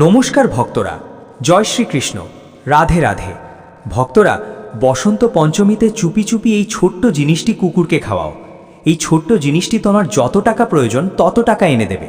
নমস্কার ভক্তরা, জয় শ্রীকৃষ্ণ, রাধে রাধে। ভক্তরা, বসন্ত পঞ্চমীতে চুপি চুপি এই ছোট্ট জিনিসটি কুকুরকে খাওয়াও। এই ছোট্ট জিনিসটি তোমার যত টাকা প্রয়োজন, তত টাকা এনে দেবে।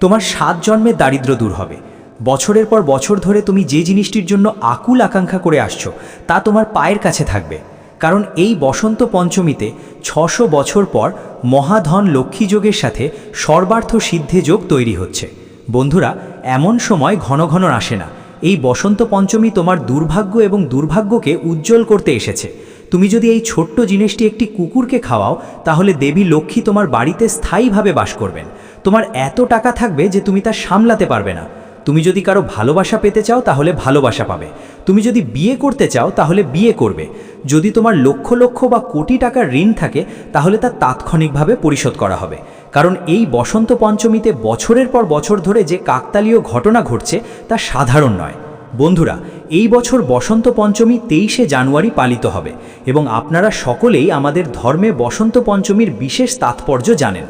তোমার সাত জন্মের দারিদ্র দূর হবে। বছরের পর বছর ধরে তুমি যে জিনিসটির জন্য আকুল আকাঙ্ক্ষা করে আসছো, তা তোমার পায়ের কাছে থাকবে। কারণ এই বসন্ত পঞ্চমীতে ছশো বছর পর মহাধন লক্ষ্মী যোগের সাথে সর্বার্থ সিদ্ধে যোগ তৈরি হচ্ছে। বন্ধুরা, এমন সময় ঘন ঘন আসে না। এই বসন্ত পঞ্চমী তোমার দুর্ভাগ্য এবং দুর্ভাগ্যকে উজ্জ্বল করতে এসেছে। তুমি যদি এই ছোট্ট জিনিসটি একটি কুকুরকে খাওয়াও, তাহলে দেবী লক্ষ্মী তোমার বাড়িতে স্থায়ীভাবে বাস করবেন। তোমার এত টাকা থাকবে যে তুমি তা সামলাতে পারবে না। তুমি যদি কারও ভালোবাসা পেতে চাও, তাহলে ভালোবাসা পাবে। তুমি যদি বিয়ে করতে চাও, তাহলে বিয়ে করবে। যদি তোমার লক্ষ লক্ষ বা কোটি টাকার ঋণ থাকে, তাহলে তা তাৎক্ষণিকভাবে পরিশোধ করা হবে। কারণ এই বসন্ত পঞ্চমীতে বছরের পর বছর ধরে যে কাকতালীয় ঘটনা ঘটছে, তা সাধারণ নয়। বন্ধুরা, এই বছর বসন্ত পঞ্চমী তেইশে জানুয়ারি পালিত হবে এবং আপনারা সকলেই আমাদের ধর্মে বসন্ত পঞ্চমীর বিশেষ তাৎপর্য জানেন।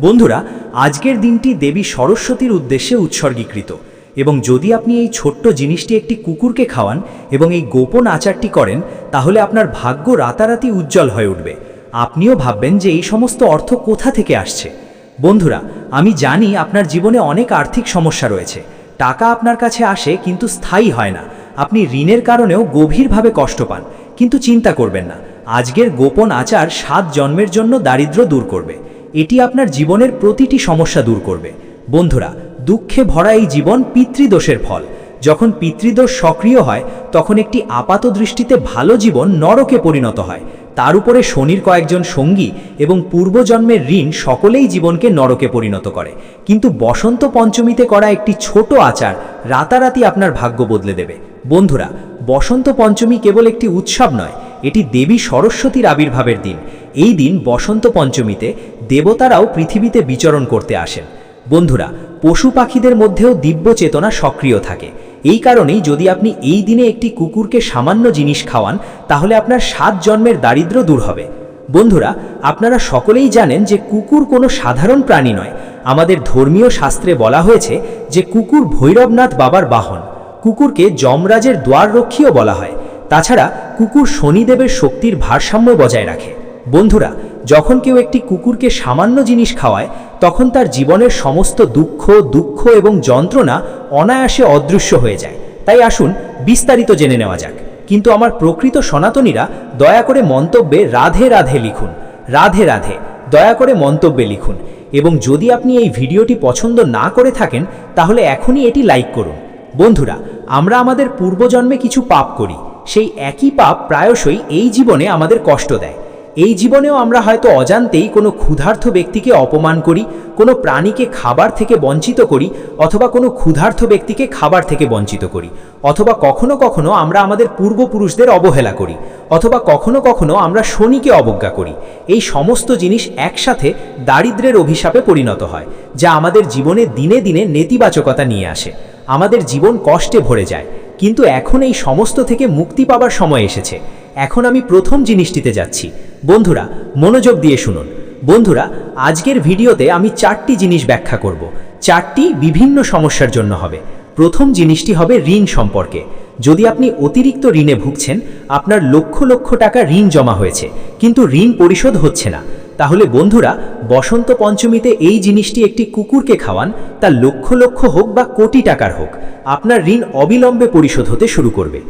বন্ধুরা, আজকের দিনটি দেবী সরস্বতীর উদ্দেশ্যে উৎসর্গীকৃত। এবং যদি আপনি এই ছোট্ট জিনিসটি একটি কুকুরকে খাওয়ান এবং এই গোপন আচারটি করেন, তাহলে আপনার ভাগ্য রাতারাতি উজ্জ্বল হয়ে উঠবে। আপনিও ভাববেন যে এই সমস্ত অর্থ কোথা থেকে আসছে। বন্ধুরা, আমি জানি আপনার জীবনে অনেক আর্থিক সমস্যা রয়েছে। টাকা আপনার কাছে আসে কিন্তু স্থায়ী হয় না। আপনি ঋণের কারণেও গভীরভাবে কষ্ট পান, কিন্তু চিন্তা করবেন না। আজকের গোপন আচার সাত জন্মের জন্য দারিদ্র্য দূর করবে। এটি আপনার জীবনের প্রতিটি সমস্যা দূর করবে। বন্ধুরা দুঃখে ভরা এই জীবন পিতৃদোষের ফল। যখন পিতৃদোষ সক্রিয় হয়, তখন একটি আপাত দৃষ্টিতে ভালো জীবন নরকে পরিণত হয়। তার উপরে শনির কয়েকজন সঙ্গী এবং পূর্বজন্মের ঋণ সকলেই জীবনকে নরকে পরিণত করে। কিন্তু বসন্ত পঞ্চমীতে করা একটি ছোট আচার রাতারাতি আপনার ভাগ্য বদলে দেবে। বন্ধুরা, বসন্ত পঞ্চমী কেবল একটি উৎসব নয়, এটি দেবী সরস্বতীর আবির্ভাবের দিন। এই দিন বসন্ত পঞ্চমীতে দেবতারাও পৃথিবীতে বিচরণ করতে আসেন। বন্ধুরা, পশু পাখিদের মধ্যেও দিব্য চেতনা সক্রিয় থাকে। এই কারণেই যদি আপনি এই দিনে একটি কুকুরকে সামান্য জিনিস খাওয়ান, তাহলে আপনার সাত জন্মের দারিদ্র্য দূর হবে। বন্ধুরা, আপনারা সকলেই জানেন যে কুকুর কোনো সাধারণ প্রাণী নয়। আমাদের ধর্মীয় শাস্ত্রে বলা হয়েছে যে কুকুর ভৈরবনাথ বাবার বাহন। কুকুরকে যমরাজের দ্বাররক্ষীও বলা হয়। তাছাড়া কুকুর শনিদেবের শক্তির ভারসাম্য বজায় রাখে। বন্ধুরা যখন কেউ একটি কুকুরকে সামান্য জিনিস খাওয়ায়, তখন তার জীবনের সমস্ত দুঃখ দুঃখ এবং যন্ত্রণা অনায়াসে অদৃশ্য হয়ে যায়। তাই আসুন বিস্তারিত জেনে নেওয়া যাক। কিন্তু আমার প্রকৃত সনাতনীরা দয়া করে মন্তব্যে রাধে রাধে লিখুন। রাধে রাধে, দয়া করে মন্তব্যে লিখুন। এবং যদি আপনি এই ভিডিওটি পছন্দ না করে থাকেন, তাহলে এখনই এটি লাইক করুন। বন্ধুরা, আমরা আমাদের পূর্বজন্মে কিছু পাপ করি। সেই একই পাপ প্রায়শই এই জীবনে আমাদের কষ্ট দেয়। এই জীবনেও আমরা হয়তো অজান্তেই কোনো ক্ষুধার্থ ব্যক্তিকে অপমান করি, কোনো প্রাণীকে খাবার থেকে বঞ্চিত করি, অথবা কোনো ক্ষুধার্থ ব্যক্তিকে খাবার থেকে বঞ্চিত করি, অথবা কখনো কখনো আমরা আমাদের পূর্বপুরুষদের অবহেলা করি, অথবা কখনো কখনো আমরা শনিকে অবজ্ঞা করি। এই সমস্ত জিনিস একসাথে দারিদ্রের অভিশাপে পরিণত হয়, যা আমাদের জীবনে দিনে দিনে নেতিবাচকতা নিয়ে আসে। আমাদের জীবন কষ্টে ভরে যায়, কিন্তু এখন এই সমস্ত থেকে মুক্তি পাবার সময় এসেছে। এখন আমি প্রথম জিনিসটিতে যাচ্ছি। বন্ধুরা, মনোযোগ দিয়ে শুনুন। বন্ধুরা, আজকের ভিডিওতে আমি চারটি জিনিস ব্যাখ্যা করব। চারটি বিভিন্ন সমস্যার জন্য হবে। প্রথম জিনিসটি হবে ঋণ সম্পর্কে। যদি আপনি অতিরিক্ত ঋণে ভুগছেন, আপনার লক্ষ লক্ষ টাকা ঋণ জমা হয়েছে, কিন্তু ঋণ পরিশোধ হচ্ছে না, তাহলে বন্ধুরা, বসন্ত পঞ্চমীতে এই জিনিসটি একটি কুকুরকে খাওয়ান, তা লক্ষ লক্ষ হোক বা কোটি টাকার হোক, আপনার ঋণ অবিলম্বে পরিশোধ হতে শুরু করবে।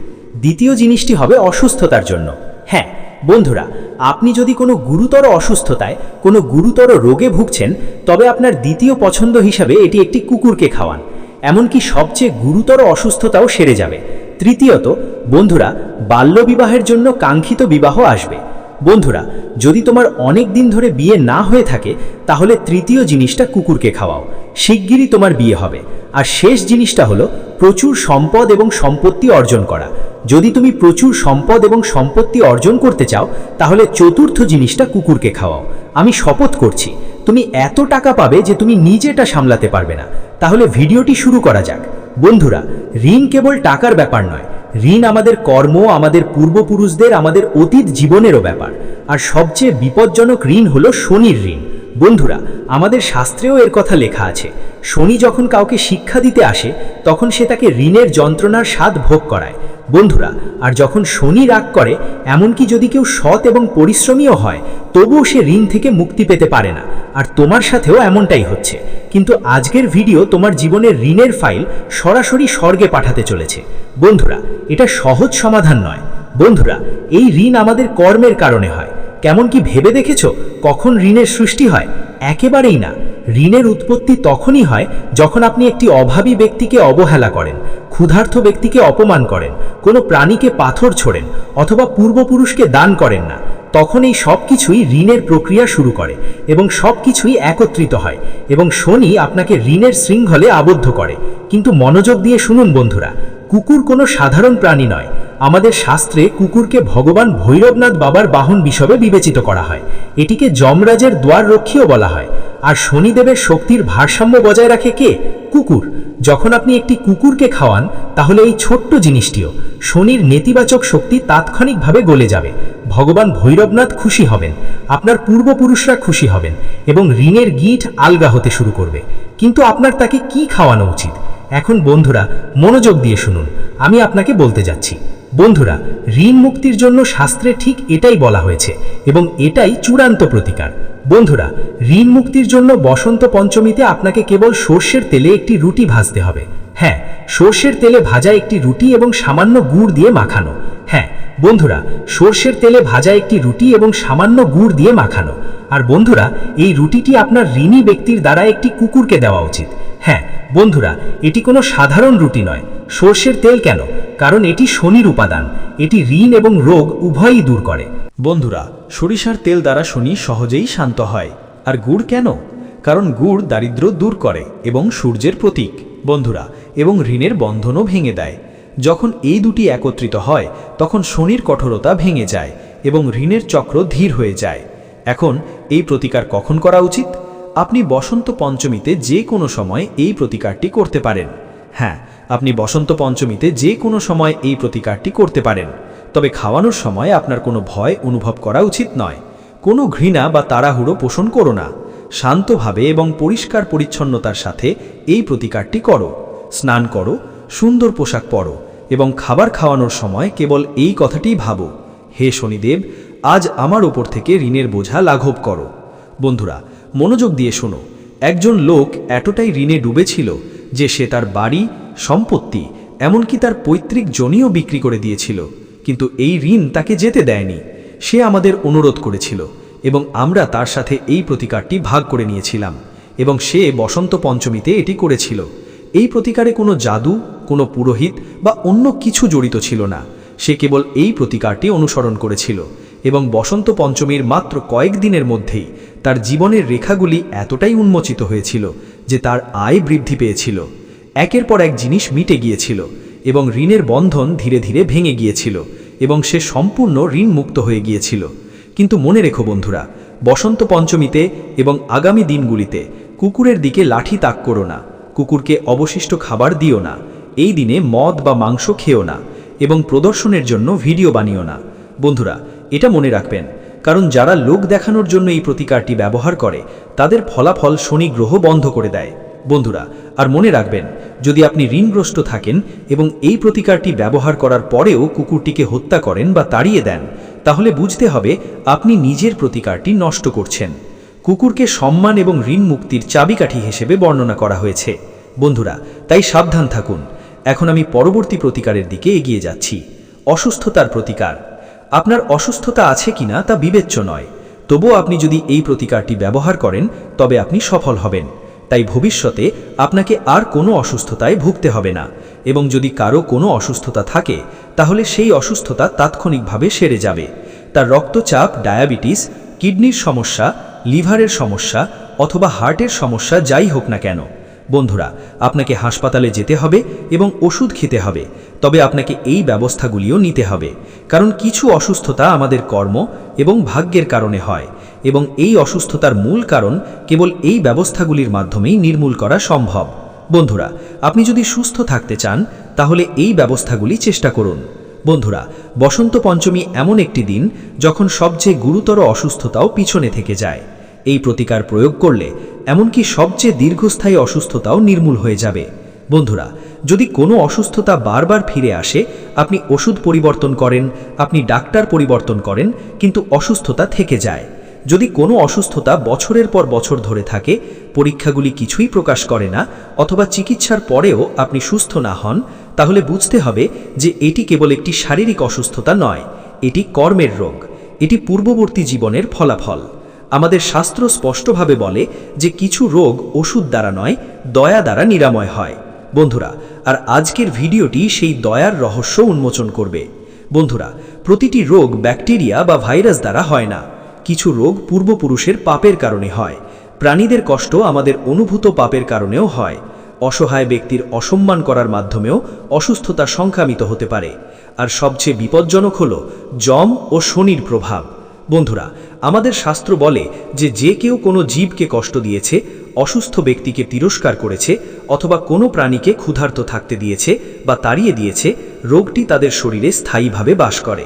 দ্বিতীয় জিনিসটি হবে অসুস্থতার জন্য। হ্যাঁ বন্ধুরা, আপনি যদি কোনো গুরুতর অসুস্থতায় কোনো গুরুতর রোগে ভুগছেন, তবে আপনার দ্বিতীয় পছন্দ হিসাবে এটি একটি কুকুরকে খাওয়ান। এমনকি সবচেয়ে গুরুতর অসুস্থতাও সেরে যাবে। তৃতীয়ত, বন্ধুরা, বাল্যবিবাহের জন্য কাঙ্ক্ষিত বিবাহ আসবে। বন্ধুরা, যদি তোমার অনেক দিন ধরে বিয়ে না হয়ে থাকে, তাহলে তৃতীয় জিনিসটা কুকুরকে খাওয়াও। শিগগিরই তোমার বিয়ে হবে। আর শেষ জিনিসটা হলো প্রচুর সম্পদ এবং সম্পত্তি অর্জন করা। যদি তুমি প্রচুর সম্পদ এবং সম্পত্তি অর্জন করতে চাও, তাহলে চতুর্থ জিনিসটা কুকুরকে খাওয়াও। আমি শপথ করছি, তুমি এত টাকা পাবে যে তুমি নিজেটা সামলাতে পারবে না। তাহলে ভিডিওটি শুরু করা যাক। বন্ধুরা, ঋণ কেবল টাকার ব্যাপার নয়। ঋণ আমাদের কর্ম, আমাদের পূর্বপুরুষদের, আমাদের অতীত জীবনেরও ব্যাপার। আর সবচেয়ে বিপজ্জনক ঋণ হলো শনির ঋণ। বন্ধুরা, আমাদের শাস্ত্রেও এর কথা লেখা আছে। শনি যখন কাউকে শিক্ষা দিতে আসে, তখন সে তাকে ঋণের যন্ত্রণার স্বাদ ভোগ করায়। বন্ধুরা, আর যখন শনি রাগ করে, এমনকি যদি কেউ সৎ এবং পরিশ্রমীও হয়, তবুও সে ঋণ থেকে মুক্তি পেতে পারে না। আর তোমার সাথেও এমনটাই হচ্ছে। কিন্তু আজকের ভিডিও তোমার জীবনের ঋণের ফাইল সরাসরি স্বর্গে পাঠাতে চলেছে। বন্ধুরা, এটা সহজ সমাধান নয়। বন্ধুরা, এই ঋণ আমাদের কর্মের কারণে হয়। কেমন কি ভেবে দেখেছ? কখন ঋণের সৃষ্টি হয়? একেবারেই না। ঋণের উৎপত্তি তখনই হয় যখন আপনি একটি অভাবী ব্যক্তিকে অবহেলা করেন ক্ষুধার্থ ব্যক্তিকে অপমান করেন, কোনো প্রাণীকে পাথর ছোড়েন, অথবা পূর্বপুরুষকে দান করেন না। তখন এই সব কিছুই ঋণের প্রক্রিয়া শুরু করে এবং সব কিছুই একত্রিত হয় এবং শনি আপনাকে ঋণের শৃঙ্খলে আবদ্ধ করে। কিন্তু মনোযোগ দিয়ে শুনুন বন্ধুরা, কুকুর কোনো সাধারণ প্রাণী নয়। আমাদের শাস্ত্রে কুকুরকে ভগবান ভৈরবনাথ বাবার বাহন হিসেবে বিবেচিত করা হয়। এটিকে যমরাজের দ্বার রক্ষীও বলা হয়। আর শনিদেবের শক্তির ভারসাম্য বজায় রাখে কে? কুকুর। যখন আপনি একটি কুকুরকে খাওয়ান, তাহলে এই ছোট্ট জিনিসটিও। শনির নেতিবাচক শক্তি তাৎক্ষণিকভাবে গলে যাবে। ভগবান ভৈরবনাথ খুশি হবেন। আপনার পূর্বপুরুষরা খুশি হবেন এবং ঋণের গিট আলগা হতে শুরু করবে। কিন্তু আপনার তাকে কি খাওয়ানো উচিত? এখন বন্ধুরা, মনোযোগ দিয়ে শুনুন। আমি আপনাকে বলতে যাচ্ছি। বন্ধুরা, ঋণ মুক্তির জন্য শাস্ত্রে ঠিক এটাই বলা হয়েছে এবং এটাই চূড়ান্ত প্রতিকার। বন্ধুরা, ঋণ মুক্তির জন্য বসন্ত পঞ্চমীতে আপনাকে কেবল সর্ষের তেলে একটি রুটি ভাজতে হবে। হ্যাঁ সর্ষের তেলে ভাজা একটি রুটি এবং সামান্য গুড় দিয়ে মাখানো। হ্যাঁ বন্ধুরা, সর্ষের তেলে ভাজা একটি রুটি এবং সামান্য গুড় দিয়ে মাখানো। আর বন্ধুরা, এই রুটিটি আপনার ঋণী ব্যক্তির দ্বারা একটি কুকুরকে দেওয়া উচিত। হ্যাঁ বন্ধুরা, এটি কোনো সাধারণ রুটি নয়। সর্ষের তেল কেন? কারণ এটি শনির উপাদান। এটি ঋণ এবং রোগ উভয়ই দূর করে। বন্ধুরা, সরিষার তেল দ্বারা শনি সহজেই শান্ত হয়। আর গুড় কেন? কারণ গুড় দারিদ্র দূর করে এবং সূর্যের প্রতীক। বন্ধুরা, এবং ঋণের বন্ধনও ভেঙে দেয়। যখন এই দুটি একত্রিত হয়, তখন শনির কঠোরতা ভেঙে যায় এবং ঋণের চক্র ধীর হয়ে যায়। এখন, এই প্রতিকার কখন করা উচিত? আপনি বসন্ত পঞ্চমীতে যে কোনো সময় এই প্রতিকারটি করতে পারেন। হ্যাঁ আপনি বসন্ত পঞ্চমীতে যে কোনো সময় এই প্রতিকারটি করতে পারেন। তবে খাওয়ানোর সময় আপনার কোনো ভয় অনুভব করা উচিত নয়। কোনো ঘৃণা বা তাড়াহুড়ো পোষণ করো না। শান্তভাবে এবং পরিষ্কার পরিচ্ছন্নতার সাথে এই প্রতিকারটি করো। স্নান করো, সুন্দর পোশাক পরো এবং খাবার খাওয়ানোর সময় কেবল এই কথাটিই ভাবো, হে শনিদেব, আজ আমার ওপর থেকে ঋণের বোঝা লাঘব করো। বন্ধুরা, মনোযোগ দিয়ে শোনো। একজন লোক এতটাই ঋণে ডুবেছিল যে সে তার বাড়ি, সম্পত্তি, এমনকি তার পৈতৃক জনিও বিক্রি করে দিয়েছিল। কিন্তু এই ঋণ তাকে যেতে দেয়নি। সে আমাদের অনুরোধ করেছিল এবং আমরা তার সাথে এই প্রতিকারটি ভাগ করে নিয়েছিলাম এবং সে বসন্ত পঞ্চমীতে এটি করেছিল। এই প্রতিকারে কোনো জাদু, কোনো পুরোহিত বা অন্য কিছু জড়িত ছিল না। সে কেবল এই প্রতিকারটি অনুসরণ করেছিল এবং বসন্ত পঞ্চমীর মাত্র কয়েক দিনের মধ্যেই তার জীবনের রেখাগুলি এতটাই উন্মোচিত হয়েছিল যে তার আয় বৃদ্ধি পেয়েছিল। একের পর এক জিনিস মিটে গিয়েছিল এবং ঋণের বন্ধন ধীরে ধীরে ভেঙে গিয়েছিল এবং সে সম্পূর্ণ ঋণ মুক্ত হয়ে গিয়েছিল। কিন্তু মনে রেখো বন্ধুরা, বসন্ত পঞ্চমীতে এবং আগামী দিনগুলিতে কুকুরের দিকে লাঠি তাক করো না, কুকুরকে অবশিষ্ট খাবার দিও না, এই দিনে মদ বা মাংস খেও না এবং প্রদর্শনের জন্য ভিডিও বানিও না। বন্ধুরা, এটা মনে রাখবেন কারণ যারা লোক দেখানোর জন্য এই প্রতিকারটি ব্যবহার করে, তাদের ফলাফল শনি গ্রহ বন্ধ করে দেয়। বন্ধুরা, আর মনে রাখবেন, যদি আপনি ঋণগ্রস্ত থাকেন এবং এই প্রতিকারটি ব্যবহার করার পরেও কুকুরটিকে হত্যা করেন বা তাড়িয়ে দেন, তাহলে বুঝতে হবে আপনি নিজের প্রতিকারটি নষ্ট করছেন। কুকুরকে সম্মান এবং ঋণ মুক্তির চাবিকাঠি হিসেবে বর্ণনা করা হয়েছে। বন্ধুরা, তাই সাবধান থাকুন। এখন আমি পরবর্তী প্রতিকারের দিকে এগিয়ে যাচ্ছি। অসুস্থতার প্রতিকার। আপনার অসুস্থতা আছে কিনা তা বিবেচ্য নয়। তবুও আপনি যদি এই প্রতিকারটি ব্যবহার করেন, তবে আপনি সফল হবেন। তাই ভবিষ্যতে আপনাকে আর কোনো অসুস্থতায় ভুগতে হবে না। এবং যদি কারও কোনো অসুস্থতা থাকে, তাহলে সেই অসুস্থতা তাৎক্ষণিকভাবে সেরে যাবে। তার রক্তচাপ, ডায়াবেটিস, কিডনির সমস্যা, লিভারের সমস্যা অথবা হার্টের সমস্যা যাই হোক না কেন বন্ধুরা, আপনাকে হাসপাতালে যেতে হবে এবং ওষুধ খেতে হবে। তবে আপনাকে এই ব্যবস্থাগুলিও নিতে হবে। কারণ কিছু অসুস্থতা আমাদের কর্ম এবং ভাগ্যের কারণে হয়। এবং এই অসুস্থতার মূল কারণ কেবল এই ব্যবস্থাগুলির মাধ্যমেই নির্মূল করা সম্ভব। বন্ধুরা, আপনি যদি সুস্থ থাকতে চান, তাহলে এই ব্যবস্থাগুলি চেষ্টা করুন। বন্ধুরা, বসন্ত পঞ্চমী এমন একটি দিন যখন সবচেয়ে গুরুতর অসুস্থতাও পিছনে থেকে যায়। এই প্রতিকার প্রয়োগ করলে এমনকি সবচেয়ে দীর্ঘস্থায়ী অসুস্থতাও নির্মূল হয়ে যাবে। বন্ধুরা, যদি কোনো অসুস্থতা বারবার ফিরে আসে, আপনি ওষুধ পরিবর্তন করেন, আপনি ডাক্তার পরিবর্তন করেন, কিন্তু অসুস্থতা থেকে যায়। যদি কোনো অসুস্থতা বছরের পর বছর ধরে থাকে, পরীক্ষাগুলি কিছুই প্রকাশ করে না, অথবা চিকিৎসার পরেও আপনি সুস্থ না হন, তাহলে বুঝতে হবে যে এটি কেবল একটি শারীরিক অসুস্থতা নয়, এটি কর্মের রোগ। এটি পূর্ববর্তী জীবনের ফলাফল। আমাদের শাস্ত্র স্পষ্টভাবে বলে যে কিছু রোগ ওষুধ দ্বারা নয়, দয়া দ্বারা নিরাময় হয়। বন্ধুরা, আর আজকের ভিডিওটি সেই দয়ার রহস্য উন্মোচন করবে। বন্ধুরা, প্রতিটি রোগ ব্যাকটেরিয়া বা ভাইরাস দ্বারা হয় না। কিছু রোগ পূর্বপুরুষের পাপের কারণে হয়। প্রাণীদের কষ্ট আমাদের অনুভূত পাপের কারণেও হয়। অসহায় ব্যক্তির অসম্মান করার মাধ্যমেও অসুস্থতা সংক্রামিত হতে পারে। আর সবচেয়ে বিপজ্জনক হল জম ও শনির প্রভাব। বন্ধুরা আমাদের শাস্ত্র বলে যে যে কেউ কোনো জীবকে কষ্ট দিয়েছে, অসুস্থ ব্যক্তিকে তিরস্কার করেছে, অথবা কোনো প্রাণীকে ক্ষুধার্ত থাকতে দিয়েছে বা তাড়িয়ে দিয়েছে, রোগটি তাদের শরীরে স্থায়ীভাবে বাস করে।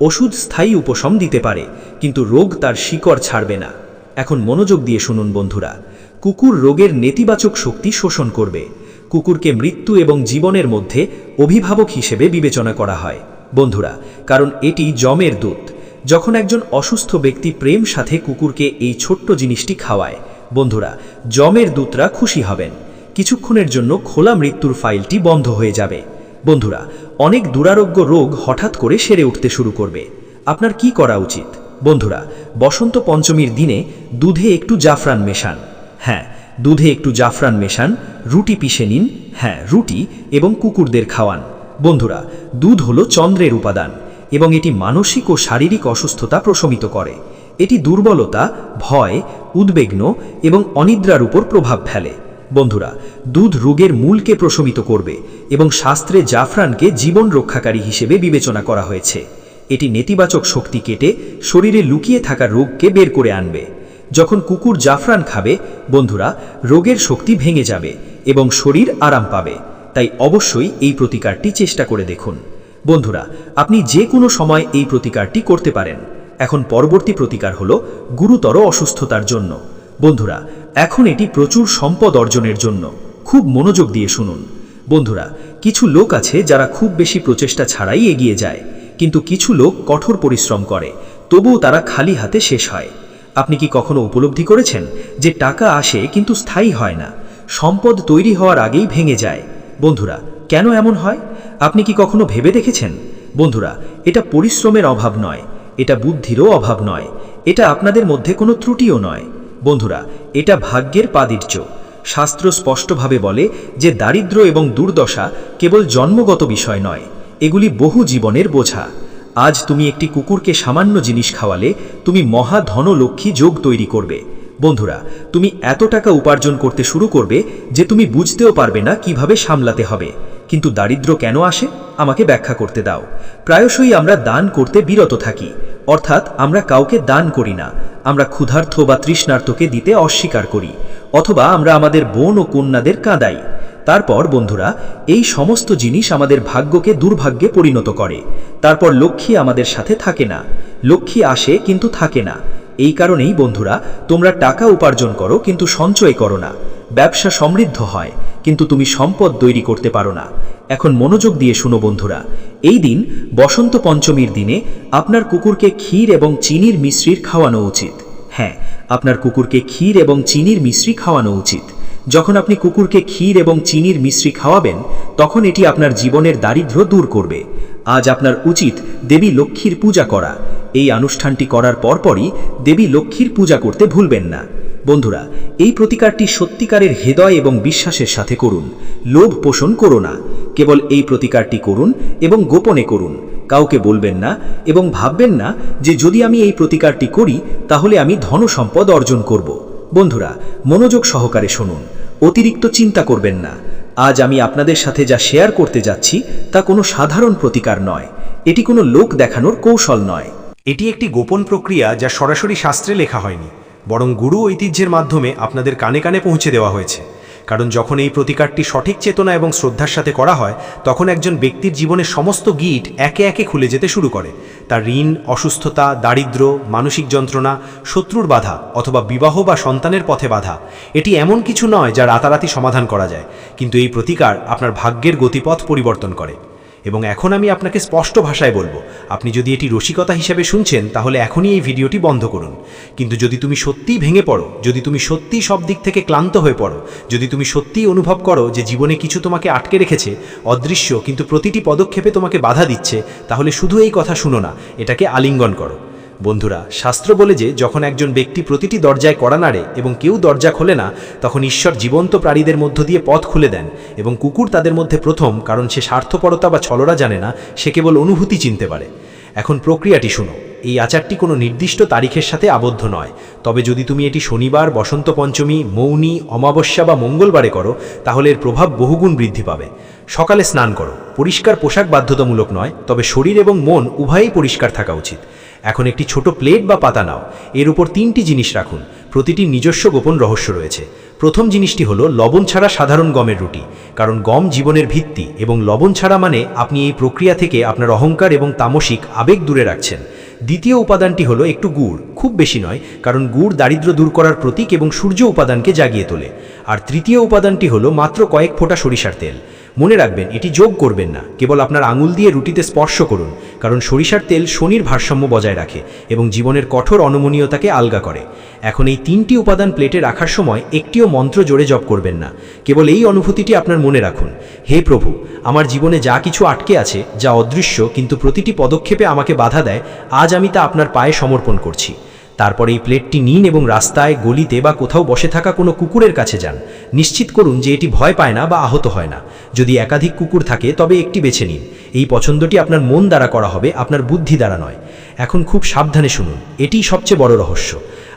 ওষুধ স্থায়ী উপশম দিতে পারে, কিন্তু রোগ তার শিকড় ছাড়বে না। এখন মনোযোগ দিয়ে শুনুন বন্ধুরা। কুকুর রোগের নেতিবাচক শক্তি শোষণ করবে। কুকুরকে মৃত্যু এবং জীবনের মধ্যে অভিভাবক হিসেবে বিবেচনা করা হয়। বন্ধুরা, কারণ এটি জমের দূত যখন একজন অসুস্থ ব্যক্তি প্রেম সাথে কুকুরকে এই ছোট্ট জিনিসটি খাওয়ায়, বন্ধুরা, জমের দূতরা খুশি হবেন। কিছুক্ষণের জন্য খোলা মৃত্যুর ফাইলটি বন্ধ হয়ে যাবে। বন্ধুরা, অনেক দুরারোগ্য রোগ হঠাৎ করে সেরে উঠতে শুরু করবে। আপনার কি করা উচিত? বন্ধুরা, বসন্ত পঞ্চমীর দিনে দুধে একটু জাফরান মেশান। হ্যাঁ দুধে একটু জাফরান মেশান, রুটি পিষে নিন। হ্যাঁ রুটি এবং কুকুরদের খাওয়ান। বন্ধুরা, দুধ হলো চন্দ্রের উপাদান। এবং এটি মানসিক ও শারীরিক অসুস্থতা প্রশমিত করে। এটি দুর্বলতা, ভয়, উদ্বেগ্ন এবং অনিদ্রার উপর প্রভাব ফেলে। বন্ধুরা, দুধ রোগের মূলকে প্রশমিত করবে এবং শাস্ত্রে জাফরানকে জীবন রক্ষাকারী হিসেবে বিবেচনা করা হয়েছে। এটি নেতিবাচক শক্তি কেটে শরীরে লুকিয়ে থাকা রোগকে বের করে আনবে। যখন কুকুর জাফরান খাবে, বন্ধুরা, রোগের শক্তি ভেঙে যাবে এবং শরীর আরাম পাবে। তাই অবশ্যই এই প্রতিকারটি চেষ্টা করে দেখুন। বন্ধুরা, আপনি যে কোনো সময় এই প্রতিকারটি করতে পারেন। এখন পরবর্তী প্রতিকার হল গুরুতর অসুস্থতার জন্য। বন্ধুরা, এখন এটি প্রচুর সম্পদ অর্জনের জন্য। খুব মনোযোগ দিয়ে শুনুন। বন্ধুরা, কিছু লোক আছে যারা খুব বেশি প্রচেষ্টা ছাড়াই এগিয়ে যায়, কিন্তু কিছু লোক কঠোর পরিশ্রম করে, তবুও তারা খালি হাতে শেষ হয়। আপনি কি কখনো উপলব্ধি করেছেন যে টাকা আসে কিন্তু স্থায়ী হয় না? সম্পদ তৈরি হওয়ার আগেই ভেঙে যায়। বন্ধুরা, কেন এমন হয়? আপনি কি কখনো ভেবে দেখেছেন? বন্ধুরা, এটা পরিশ্রমের অভাব নয়, এটা বুদ্ধিরও অভাব নয়, এটা আপনাদের মধ্যে কোনো ত্রুটিও নয়। বন্ধুরা, এটা ভাগ্যের পাদির্য। শাস্ত্র স্পষ্টভাবে বলে যে দারিদ্র্য এবং দুর্দশা কেবল জন্মগত বিষয় নয়, এগুলি বহু জীবনের বোঝা। আজ তুমি একটি কুকুরকে সামান্য জিনিস খাওয়ালে, তুমি মহা ধনলক্ষ্মী যোগ তৈরি করবে। বন্ধুরা, তুমি এত টাকা উপার্জন করতে শুরু করবে যে তুমি বুঝতেও পারবে না কীভাবে সামলাতে হবে। কিন্তু দারিদ্র্য কেন আসে? আমাকে ব্যাখ্যা করতে দাও। প্রায়শই আমরা দান করতে বিরত থাকি, অর্থাৎ আমরা কাউকে দান করি না। আমরা ক্ষুধার্থ বা তৃষ্ণার্থকে দিতে অস্বীকার করি, অথবা আমরা আমাদের বোন ও কন্যাদের কাঁদাই। তারপর, বন্ধুরা, এই সমস্ত জিনিস আমাদের ভাগ্যকে দুর্ভাগ্যে পরিণত করে। তারপর লক্ষ্মী আমাদের সাথে থাকে না। লক্ষ্মী আসে কিন্তু থাকে না। এই কারণেই, বন্ধুরা, তোমরা টাকা উপার্জন করো কিন্তু সঞ্চয় করো না। ব্যবসা সমৃদ্ধ হয়, কিন্তু তুমি সম্পদ তৈরি করতে পারো না। এখন মনোযোগ দিয়ে শুনো বন্ধুরা, এই দিন বসন্ত পঞ্চমীর দিনে আপনার কুকুরকে ক্ষীর এবং চিনির মিশ্রির খাওয়ানো উচিত। হ্যাঁ আপনার কুকুরকে ক্ষীর এবং চিনির মিশ্রি খাওয়ানো উচিত। যখন আপনি কুকুরকে ক্ষীর এবং চিনির মিশ্রি খাওয়াবেন, তখন এটি আপনার জীবনের দারিদ্র্য দূর করবে। আজ আপনার উচিত দেবী লক্ষ্মীর পূজা করা। এই অনুষ্ঠানটি করার পরপরই দেবী লক্ষ্মীর পূজা করতে ভুলবেন না। বন্ধুরা, এই প্রতিকারটি সত্যিকারের হৃদয় এবং বিশ্বাসের সাথে করুন। লোভ পোষণ করো না। কেবল এই প্রতিকারটি করুন এবং গোপনে করুন। কাউকে বলবেন না এবং ভাববেন না যে যদি আমি এই প্রতিকারটি করি, তাহলে আমি ধনসম্পদ অর্জন করব। বন্ধুরা, মনোযোগ সহকারে শুনুন। অতিরিক্ত চিন্তা করবেন না। আজ আমি আপনাদের সাথে যা শেয়ার করতে যাচ্ছি, তা কোনো সাধারণ প্রতিকার নয়। এটি কোনো লোক দেখানোর কৌশল নয়। এটি একটি গোপন প্রক্রিয়া যা সরাসরি শাস্ত্রে লেখা হয়নি। বরং গুরু ঐতিহ্যের মাধ্যমে আপনাদের কানে কানে পৌঁছে দেওয়া হয়েছে। কারণ যখন এই প্রতিকারটি সঠিক চেতনা এবং শ্রদ্ধার সাথে করা হয়, তখন একজন ব্যক্তির জীবনের সমস্ত গিট একে একে খুলে যেতে শুরু করে। তার ঋণ, অসুস্থতা, দারিদ্র্য, মানসিক যন্ত্রণা, শত্রুর বাধা অথবা বিবাহ বা সন্তানের পথে বাধা, এটি এমন কিছু নয় যা রাতারাতি সমাধান করা যায়। কিন্তু এই প্রতিকার আপনার ভাগ্যের গতিপথ পরিবর্তন করে। এবং এখন আমি আপনাকে স্পষ্ট ভাষায় বলব। আপনি যদি এটি রসিকতা হিসেবে শুনছেন, তাহলে এখনই এই ভিডিওটি বন্ধ করুন। কিন্তু যদি তুমি সত্যিই ভেঙে পড়ো, যদি তুমি সত্যি সব দিক থেকে ক্লান্ত হয়ে পড়ো, যদি তুমি সত্যিই অনুভব করো যে জীবনে কিছু তোমাকে আটকে রেখেছে, অদৃশ্য কিন্তু প্রতিটি পদক্ষেপে তোমাকে বাধা দিচ্ছে, তাহলে শুধু এই কথা শুনো না, এটাকে আলিঙ্গন করো। বন্ধুরা, শাস্ত্র বলে যে, যখন একজন ব্যক্তি প্রতিটি দরজায় কড়া নাড়ে এবং কেউ দরজা খোলে না, তখন ঈশ্বর জীবন্ত প্রাণীদের মধ্য দিয়ে পথ খুলে দেন এবং কুকুর তাদের মধ্যে প্রথম, কারণ সে স্বার্থপরতা বা ছলরা জানে না, সে কেবল অনুভূতি চিনতে পারে। এখন প্রক্রিয়াটি শুনো। এই আচারটি কোনো নির্দিষ্ট তারিখের সাথে আবদ্ধ নয়। তবে যদি তুমি এটি শনিবার, বসন্ত পঞ্চমী, মৌনী, অমাবস্যা বা মঙ্গলবারে করো, তাহলে এর প্রভাব বহুগুণ বৃদ্ধি পাবে। সকালে স্নান করো। পরিষ্কার পোশাক বাধ্যতামূলক নয়, তবে শরীর এবং মন উভয়ই পরিষ্কার থাকা উচিত। এখন একটি ছোট প্লেট বা পাতা নাও। এর উপর তিনটি জিনিস রাখুন। প্রতিটি নিজস্ব গোপন রহস্য রয়েছে। প্রথম জিনিসটি হলো, লবণ ছাড়া সাধারণ গমের রুটি। কারণ গম জীবনের ভিত্তি এবং লবণ ছাড়া মানে আপনি এই প্রক্রিয়া থেকে আপনার অহংকার এবং তামসিক আবেগ দূরে রাখছেন। দ্বিতীয় উপাদানটি হলো, একটু গুড়। খুব বেশি নয়, কারণ গুড় দারিদ্র দূর করার প্রতীক এবং সূর্য উপাদানকে জাগিয়ে তোলে। আর তৃতীয় উপাদানটি হলো, মাত্র কয়েক ফোঁটা সরিষার তেল। মনে রাখবেন, এটি যোগ করবেন না। কেবল আপনার আঙুল দিয়ে রুটিতে স্পর্শ করুন, কারণ সরিষার তেল শনির ভারসাম্য বজায় রাখে এবং জীবনের কঠোর অনমনীয়তাকে আলগা করে। এখন এই তিনটি উপাদান প্লেটে রাখার সময় একটিও মন্ত্র জোরে জপ করবেন না। কেবল এই অনুভূতিটি আপনার মনে রাখুন। হে প্রভু, আমার জীবনে যা কিছু আটকে আছে, যা অদৃশ্য, কিন্তু প্রতিটি পদক্ষেপে আমাকে বাধা দেয়, আজ আমি তা আপনার পায়ে সমর্পণ করছি। তারপর এই প্লেটটি নিন এবং রাস্তায়, গলিতে বা কোথাও বসে থাকা কোনো কুকুরের কাছে যান। নিশ্চিত করুন যে এটি ভয় পায় না বা আহত হয় না। যদি একাধিক কুকুর থাকে, তবে একটি বেছে নিন। এই পছন্দটি আপনার মন দ্বারা করা হবে, আপনার বুদ্ধি দ্বারা নয়। এখন খুব সাবধানে শুনুন এটি সবচেয়ে বড় রহস্য।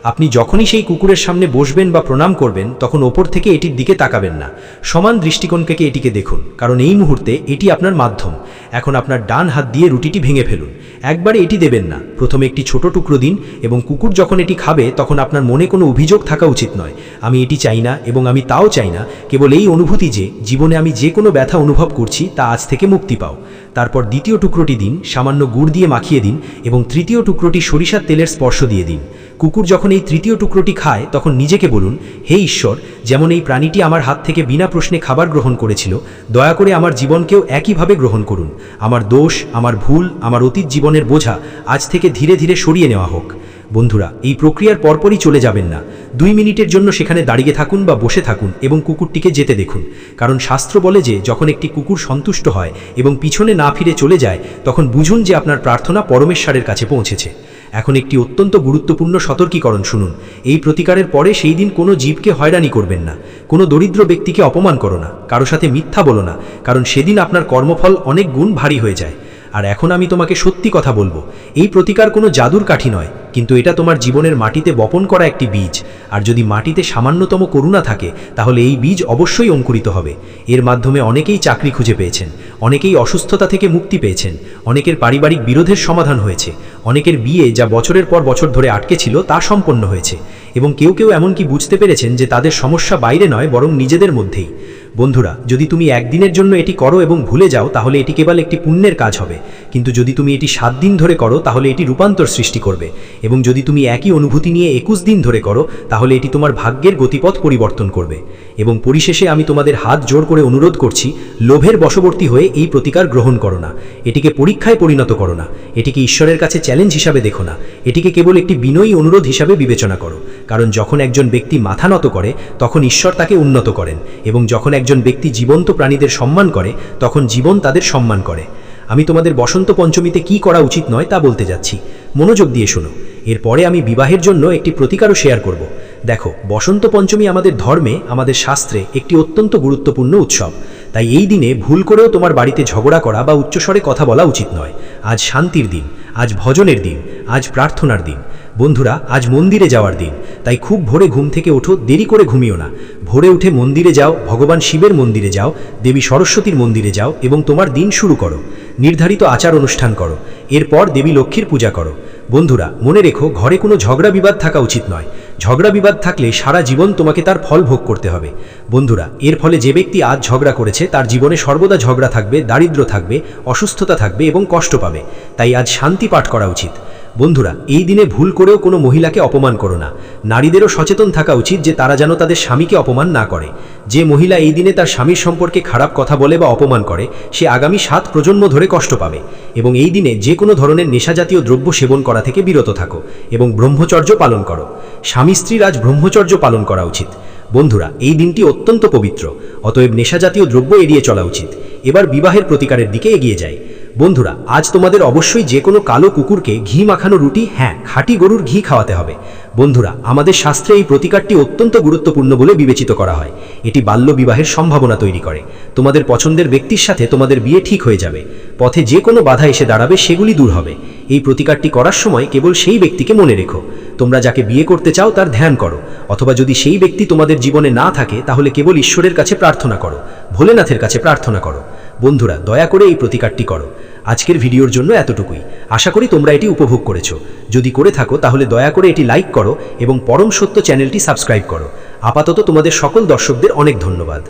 আপনি যখনই সেই কুকুরের সামনে বসবেন বা প্রণাম করবেন, তখন ওপর থেকে এটির দিকে তাকাবেন না। সমান দৃষ্টিকোণ থেকে এটিকে দেখুন, কারণ এই মুহূর্তে এটি আপনার মাধ্যম। এখন আপনার ডান হাত দিয়ে রুটিটি ভেঙে ফেলুন। একবারে এটি দেবেন না। প্রথমে একটি ছোট টুকরো দিন এবং কুকুর যখন এটি খাবে, তখন আপনার মনে কোনো অভিযোগ থাকা উচিত নয়। আমি এটি চাই না এবং আমি তাও চাই না। কেবল এই অনুভূতি যে, জীবনে আমি যে কোনো ব্যথা অনুভব করছি, তা আজ থেকে মুক্তি পাও। তারপর দ্বিতীয় টুকরোটি দিন, সামান্য গুড় দিয়ে মাখিয়ে দিন এবং তৃতীয় টুকরোটি সরিষার তেলের স্পর্শ দিয়ে দিন। কুকুর যখন এই তৃতীয় টুকরোটি খায়, তখন নিজেকে বলুন, হে ঈশ্বর, যেমন এই প্রাণীটি আমার হাত থেকে বিনা প্রশ্নে খাবার গ্রহণ করেছিল, দয়া করে আমার জীবনকেও একইভাবে গ্রহণ করুন। আমার দোষ, আমার ভুল, আমার অতীত জীবনের বোঝা আজ থেকে ধীরে ধীরে সরিয়ে নেওয়া হোক। বন্ধুরা, এই প্রক্রিয়ার পরপরই চলে যাবেন না। দুই মিনিটের জন্য সেখানে দাঁড়িয়ে থাকুন বা বসে থাকুন এবং কুকুরটিকে যেতে দেখুন। কারণ শাস্ত্র বলে যে, যখন একটি কুকুর সন্তুষ্ট হয় এবং পিছনে না ফিরে চলে যায়, তখন বুঝুন যে আপনার প্রার্থনা পরমেশ্বরের কাছে পৌঁছেছে। এখন একটি অত্যন্ত গুরুত্বপূর্ণ সতর্কীকরণ শুনুন। এই প্রতিকারের পরে সেই দিন কোনো জীবকে হয়রানি করবেন না। কোনো দরিদ্র ব্যক্তিকে অপমান করো না। কারও সাথে মিথ্যা বলো না। কারণ সেদিন আপনার কর্মফল অনেক গুণ ভারী হয়ে যায়। আর এখন আমি তোমাকে সত্যি কথা বলব। এই প্রতিকার কোনো জাদুর কাঠি নয়, কিন্তু এটা তোমার জীবনের মাটিতে বপন করা একটি বীজ। আর যদি মাটিতে সামান্যতম করুণা থাকে, তাহলে এই বীজ অবশ্যই অঙ্কুরিত হবে। এর মাধ্যমে অনেকেই চাকরি খুঁজে পেয়েছেন, অনেকেই অসুস্থতা থেকে মুক্তি পেয়েছেন, অনেকের পারিবারিক বিরোধের সমাধান হয়েছে, অনেকের বিয়ে যা বছরের পর বছর ধরে আটকে ছিল তা সম্পন্ন হয়েছে। এবং কেউ কেউ এমনকি বুঝতে পেরেছেন যে তাদের সমস্যা বাইরে নয়, বরং নিজেদের মধ্যেই। বন্ধুরা, যদি তুমি একদিনের জন্য এটি করো এবং ভুলে যাও, তাহলে এটি কেবল একটি পুণ্যের কাজ হবে। কিন্তু যদি তুমি এটি সাত দিন ধরে করো, তাহলে এটি রূপান্তর সৃষ্টি করবে। এবং যদি তুমি একই অনুভূতি নিয়ে একুশ দিন ধরে করো, তাহলে এটি তোমার ভাগ্যের গতিপথ পরিবর্তন করবে। এবং পরিশেষে আমি তোমাদের হাত জোর করে অনুরোধ করছি, লোভের বশবর্তী হয়ে এই প্রতিকার গ্রহণ করো না। এটিকে পরীক্ষায় পরিণত করো না। এটিকে ঈশ্বরের কাছে চ্যালেঞ্জ হিসাবে দেখো না। এটিকে কেবল একটি বিনয়ী অনুরোধ হিসাবে বিবেচনা করো। কারণ যখন একজন ব্যক্তি মাথা নত করে, তখন ঈশ্বর তাকে উন্নত করেন। এবং যখন একজন ব্যক্তি জীবন্ত প্রাণীদের সম্মান করে, তখন জীবন তাদের সম্মান করে। আমি তোমাদের বসন্ত পঞ্চমীতে কি করা উচিত নয় তা বলতে যাচ্ছি। মনোযোগ দিয়ে শোনো। এরপরে আমি বিবাহের জন্য একটি প্রতিকারও শেয়ার করব। দেখো, বসন্ত পঞ্চমী আমাদের ধর্মে, আমাদের শাস্ত্রে একটি অত্যন্ত গুরুত্বপূর্ণ উৎসব। তাই এই দিনে ভুল করেও তোমার বাড়িতে ঝগড়া করা বা উচ্চস্বরে কথা বলা উচিত নয়। আজ শান্তির দিন, আজ ভজনের দিন, আজ প্রার্থনার দিন। বন্ধুরা, আজ মন্দিরে যাওয়ার দিন। তাই খুব ভোরে ঘুম থেকে ওঠো, দেরি করে ঘুমিও না। ভোরে উঠে মন্দিরে যাও, ভগবান শিবের মন্দিরে যাও, দেবী সরস্বতীর মন্দিরে যাও এবং তোমার দিন শুরু করো। নির্ধারিত আচার অনুষ্ঠান করো। এরপর দেবী লক্ষ্মীর পূজা করো। বন্ধুরা, মনে রেখো, ঘরে কোনো ঝগড়া বিবাদ থাকা উচিত নয়। ঝগড়া বিবাদ থাকলে সারা জীবন তোমাকে তার ফল ভোগ করতে হবে। বন্ধুরা, এর ফলে যে ব্যক্তি আজ ঝগড়া করেছে, তার জীবনে সর্বদা ঝগড়া থাকবে, দারিদ্র থাকবে, অসুস্থতা থাকবে এবং কষ্ট পাবে। তাই আজ শান্তি পাঠ করা উচিত। বন্ধুরা, এই দিনে ভুল করেও কোনো মহিলাকে অপমান করো না। নারীদেরও সচেতন থাকা উচিত যে তারা যেন তাদের স্বামীকে অপমান না করে। যে মহিলা এই দিনে তার স্বামীর সম্পর্কে খারাপ কথা বলে বা অপমান করে, সে আগামী সাত প্রজন্ম ধরে কষ্ট পাবে এবং এই দিনে যে কোনো ধরনের নেশাজাতীয় দ্রব্য সেবন করা থেকে বিরত থাকো এবং ব্রহ্মচর্য পালন করো। স্বামী স্ত্রীর আজ ব্রহ্মচর্য পালন করা উচিত। বন্ধুরা, এই দিনটি অত্যন্ত পবিত্র, অতএব নেশাজাতীয় দ্রব্য এড়িয়ে চলা উচিত। এবার বিবাহের প্রতিকারের দিকে এগিয়ে যায় বন্ধুরা, আজ তোমাদের অবশ্যই যে কোনো কালো কুকুরকে ঘি মাখানো রুটি হ্যাঁ খাঁটি গরুর ঘি খাওয়াতে হবে। বন্ধুরা, আমাদের শাস্ত্রে এই প্রতিকারটি অত্যন্ত গুরুত্বপূর্ণ বলে বিবেচিত করা হয়। এটি বাল্য বিবাহের সম্ভাবনা তৈরি করে। তোমাদের পছন্দের ব্যক্তির সাথে তোমাদের বিয়ে ঠিক হয়ে যাবে। পথে যে কোনো বাধা এসে দাঁড়াবে, সেগুলি দূর হবে। এই প্রতিকারটি করার সময় কেবল সেই ব্যক্তিকে মনে রেখো। তোমরা যাকে বিয়ে করতে চাও, তার ধ্যান করো। অথবা যদি সেই ব্যক্তি তোমাদের জীবনে না থাকে, তাহলে কেবল ঈশ্বরের কাছে প্রার্থনা করো। ভোলেনাথের কাছে প্রার্থনা করো। বন্ধুরা, দয়া করে এই প্রতিকারটি করো। আজকের ভিডিওর জন্য এতটুকুই। আশা করি তোমরা এটি উপভোগ করেছ। যদি করে থাকো, তাহলে দয়া করে এটি লাইক করো এবং পরম সত্য চ্যানেলটি সাবস্ক্রাইব করো। আপাতত তোমাদের সকল দর্শকদের অনেক ধন্যবাদ।